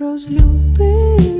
розлюбив.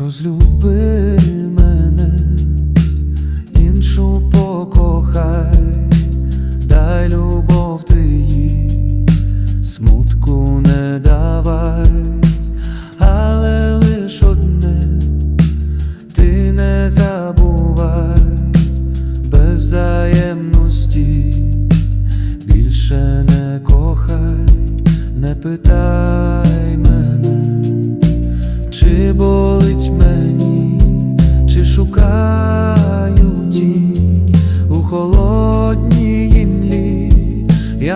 Розлюби мене, іншу покохай, дай любов ти їй, смутку не давай, але лиш одне, ти не забувай, без взаємності більше не кохай, не питай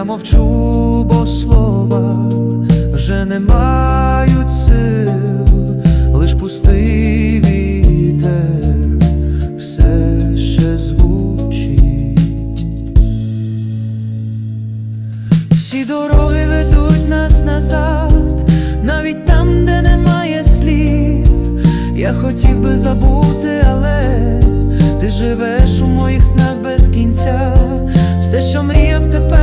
мовчу, бо слова вже не мають сил, лиш пустий вітер все ще звучить. Всі дороги ведуть нас назад, навіть там, де немає слів. Я хотів би забути, але ти живеш у моїх снах без кінця. Все, що мріяв, тепер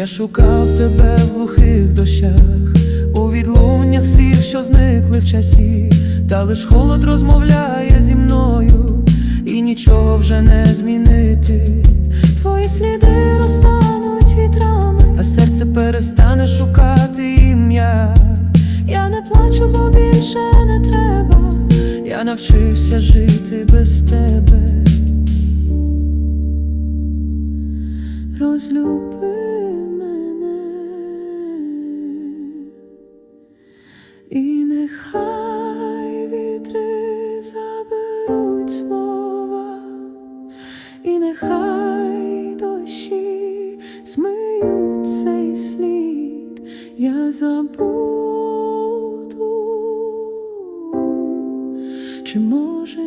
Я шукав тебе в глухих дощах, у відлуннях слів, що зникли в часі, та лиш холод розмовляє зі мною, і нічого вже не змінити. Твої сліди розтануть вітрами. А серце перестане шукати ім'я. Я не плачу, бо більше не треба. Я навчився жити без тебе. Розлюби і нехай вітри заберуть слова, і нехай дощі змиють цей слід, я забуду, чи може